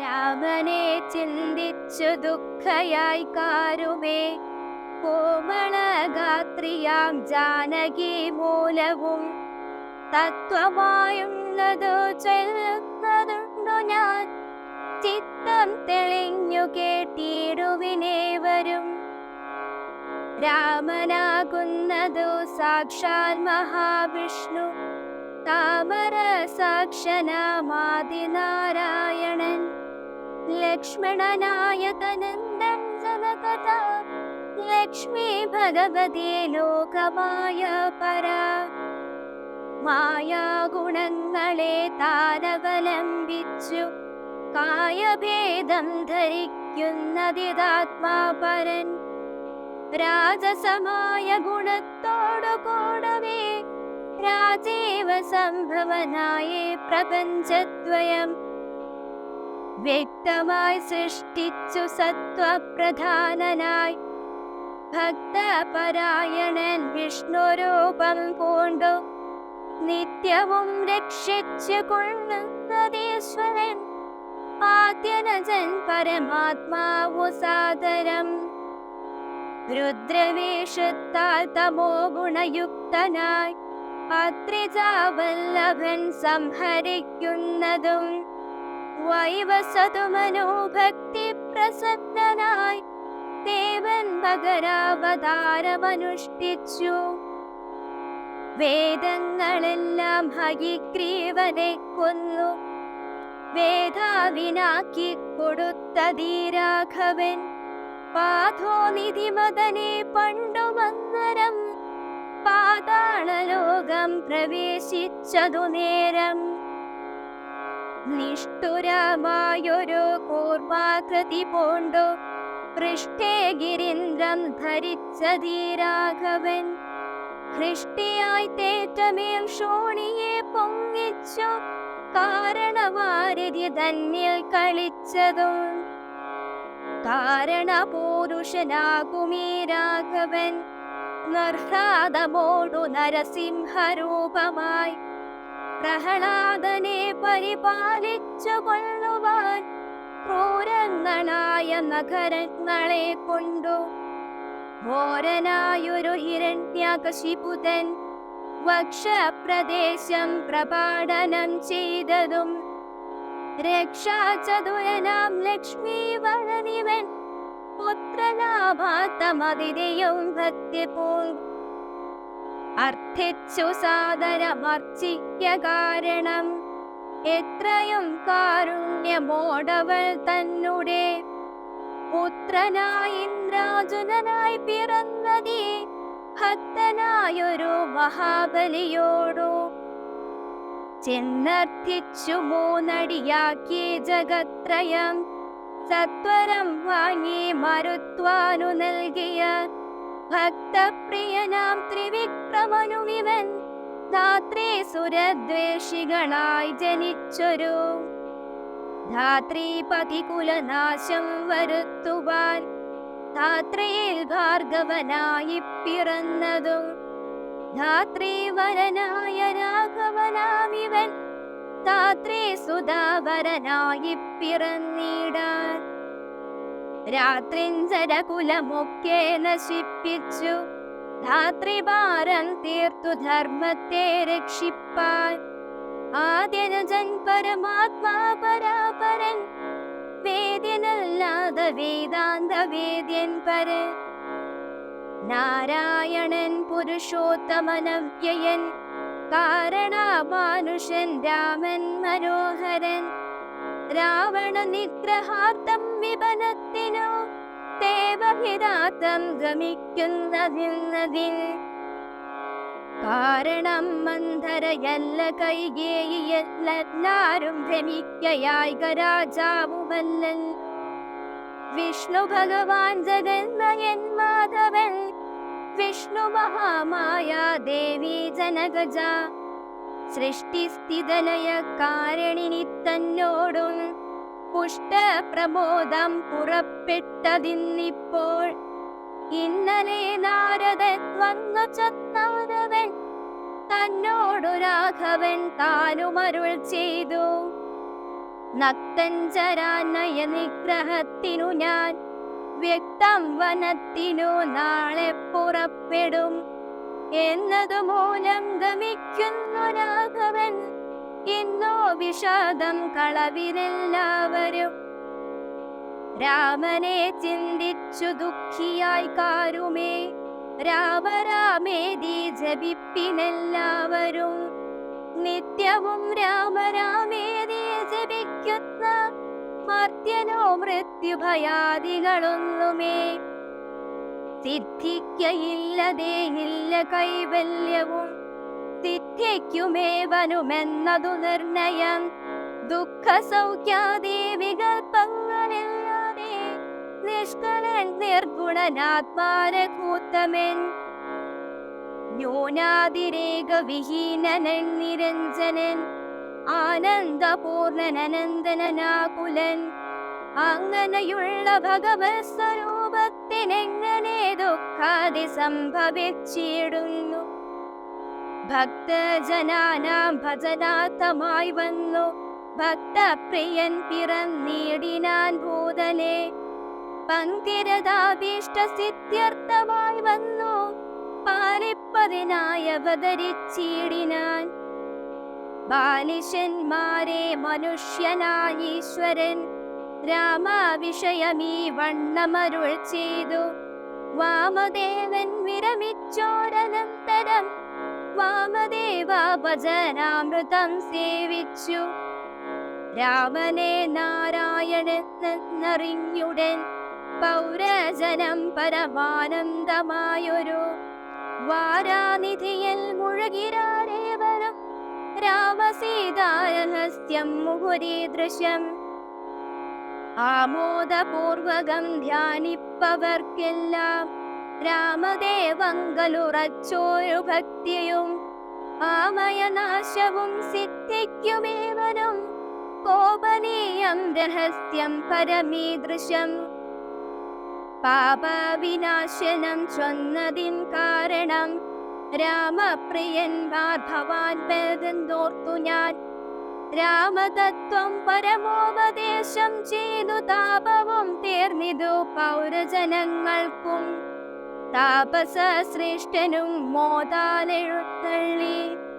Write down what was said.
രാമനെ ചിന്തിച്ചു ദുഃഖയായി കാരുമേ. കോമളഗാത്രിയാം ജാനകി മൂലവും തത്വമായുള്ളതു ചിത്തം തെളിഞ്ഞു കേട്ടിടുവിനേവരും. രാമനാകുന്നതു സാക്ഷാൽ മഹാവിഷ്ണു. താമര സാക്ഷനാമാതിനാരായണൻ ലക്ഷ്മണനായ തനന്ദൻ ജനകഥ. ലക്ഷ്മി ഭഗവതി ലോകമായ പര. മായാഗുണങ്ങളെ താനവലംബിച്ചു കായഭേദം ധരിക്കുന്നതിതാത്മാപരൻ രാജസമായ ഗുണത്തോടു കൂടവേ രാജീവ സംഭവനായേ പ്രപഞ്ചദ്വയം. വ്യക്തമായി സൃഷ്ടിച്ചു സത്വപ്രധാനനായി ഭക്തപരായണൻ വിഷ്ണുരൂപം പൂണ്ടു. നിത്യവും രക്ഷിച്ചു കൊള്ളുന്നതീശ്വരൻ ആദ്യനജൻ പരമാത്മാവു സാദരം. രുദ്രവേഷത്താൽ തമോ ഗുണയുക്തനായി പത്രിജാവല്ലഭൻ സംഹരിക്കുന്നതും. വൈവസതുമനോഭക്തി പ്രസന്നനായി ദേവൻ മകരാവതാരമനുഷ്ഠിച്ചു. വേദങ്ങളെല്ലാം ഹരിഗ്രീവനെ കൊന്നു. വേദാവിനാക്കി കൊടുത്തതീരാഘവൻ പാഥോനിധി മദനെ പണ്ടു മന്ദരം പാതാളലോകം പ്രവേശിച്ചതു നേരം. നിഷ്ഠുരമായൊരു കൂർമാകൃതി പൂണ്ടു പൃഷ്ഠേ ഗിരീന്ദ്രം ധരിച്ചതീരാഘവൻ. ഹൃഷ്ടിയായി തേറ്റമേൽ ഷോണിയെ പൊങ്ങിച്ചു കാരണവാരതി തന്നിൽ കളിച്ചതും കാരണ പൂരുഷനാകുമീ രാഘവൻ. നർഹാദമോടു നരസിംഹരൂപമായി പ്രഹ്ലാദനെ പരിപാലിച്ചു കൊള്ളുവാൻ ക്രൂരങ്ങളായ നഗരങ്ങളെ കൊണ്ടു ഘോരനായൊരു ഹിരണ്യകശിപുതൻ വക്ഷപ്രദേശം പ്രപാടനം ചെയ്തതും രക്ഷാചതുരനാം ലക്ഷ്മി വളനിവൻ പുത്രലാഭാത്തമതിരെയും ഭക്തി പൂൺ അർത്ഥിച്ചു സാദരമർച്ചിക്ക കാരണം എത്രയും കാരുണ്യമോടവൾ തന്നെ പുത്രനായി ഇന്ദ്രാജുനനായി പിറന്നതേ. ഭക്തനായൊരു മഹാബലിയോടു ചെന്നർത്ഥിച്ചു മൂന്നടിയാക്കി ജഗത്രയം. സത്വരം വാങ്ങി മരുത്വാനു നൽകിയ ഭക്തപ്രിയനാം ത്രിവിക്രമനുമിവൻ ധാത്രി സുരദ്വേഷികളായി ജനിച്ചൊരു ധാത്രീപതി കുലനാശം വരുത്തുവാൻ ധാത്രയിൽ ഭാർഗവനായി പിറന്നതും ധാത്രീവരനായ രാഘവനാമിവൻ. ധാത്രി സുധാവരനായി പിറന്നിടാൻ. രാത്രിഞ്ചരകുലമൊക്കെ നശിപ്പിച്ചു. ധാത്രിഭാരം തീർത്തു ധർമ്മത്തെ രക്ഷിപ്പാൻ. ആദ്യനജൻ പരമാത്മാ പരാപരൻ. വേദ്യനല്ലാതെ വേദാന്ത വേദ്യൻ പരൻ. നാരായണൻ പുരുഷോത്തമനവ്യയൻ കാരണമാനുഷൻ രാമൻ മനോഹരൻ. രാവണ നിഗ്രഹാർത്ഥം വിപനത്തിനു ദേവഹിതാർത്ഥം ഗമിക്കുന്നതിന്നതിൽ കാരണം മന്ധരയല്ല കൈകേയിയെല്ലാരും ഭ്രമിക്കയായി രാജാവുമല്ലൻ. വിഷ്ണു ഭഗവാൻ ജഗന്മയൻ മാധവൻ. വിഷ്ണു മഹാമായ ദേവി ജനകജ സൃഷ്ടിസ്ഥിതലയ കാരണിനി തന്നോടും പുഷ്ടപ്രബോധം പുറപ്പെട്ടതിന്നിപ്പോൾ. ഇന്നലെ നാരദൻ വന്നു ചത്താരവൻ തന്നോടു രാഘവൻ താനുമരുൾ ചെയ്തു. നക്തഞ്ചരാനയ നിഗ്രഹത്തിനു ഞാൻ വ്യക്തം വനത്തിനു നാളെ പുറപ്പെടും എന്നതു മൂലം ഗമിക്കുന്നു രാഘവൻ ഇന്നോ വിഷാദം കളവിലെല്ലാവരും. രാമനെ ചിന്തിച്ചു ദുഃഖിയായി കാരുമേ രാമരാമേതി ജപിപ്പിനെല്ലാവരും. നിത്യവും രാമരാമേതി ജപിക്കുന്ന മർത്യനോ മൃത്യുഭയാദികളൊന്നുമേ. സിദ്ധിക്കയില്ലതേ ഇല്ല കൈവല്യവും സിദ്ധിക്കുമേവനുമെന്നതു നിർണയം. ദുഃഖ സൗഖ്യാദി വികൽപ്പങ്ങളില്ലാതെ നിഷ്കളൻ നിർഗുണനാത്മാരകൂത്തമൻ. ന്യൂനാതിരേക വിഹീനനൻ നിരഞ്ജനൻ ആനന്ദപൂർണനനന്ദനാകുലൻ അങ്ങനെയുള്ള ഭഗവത് സ്വരൂപത്തിനെങ്ങനെ ദുഃഖാതി സംഭവിച്ചിടുന്നു ഭക്തജനാനാം ഭജനാർത്ഥമായി വന്നു. ഭക്തപ്രിയൻ പിറന്നീടിനാൻ ഭൂതലെ പങ്കിരതാഭീഷ്ട സിദ്ധ്യർത്ഥമായി വന്നു. പാലിപ്പതിനായി അവതരിച്ചിടിനാൻ. ബാലിശന്മാരെ മനുഷ്യനായ ഈശ്വരൻ. രാമവിഷയമീ വണ്ണമരുൾ ചെയ്തു. വാമദേവൻ വിരമിച്ചോരനന്തരം വാമദേവ ഭജനാമൃതം സേവിച്ചു. രാമനെ നാരായണെന്നറിഞ്ഞുടൻ പൗരജനം പരമാനന്ദമായൊരു വാരാനിധിയിൽ മുഴുകിരാരേവരം രാമസീതാരഹസ്യം മുഹുരീദൃശ്യം ആമോദപൂർവകം ധ്യാനിപ്പവർക്കെല്ലാം രാമദേവങ്കലുറച്ചോരു ഭക്തിയും ആമയനാശവും സിദ്ധിക്കുമേവനും കോപനീയം രഹസ്യം പരമീദൃശം പാപവിനാശനം ചൊന്നതിൻ കാരണം രാമപ്രിയന്മാർ ഭവാൻ ബന്ധോർത്തു ഞാൻ. രാമതത്വം പരമോപദേശം ചെയ്തു താപവും തീർന്നിതു പൗരജനങ്ങൾക്കും. താപസ ശ്രേഷ്ഠനും മോതാലെഴുത്തള്ളി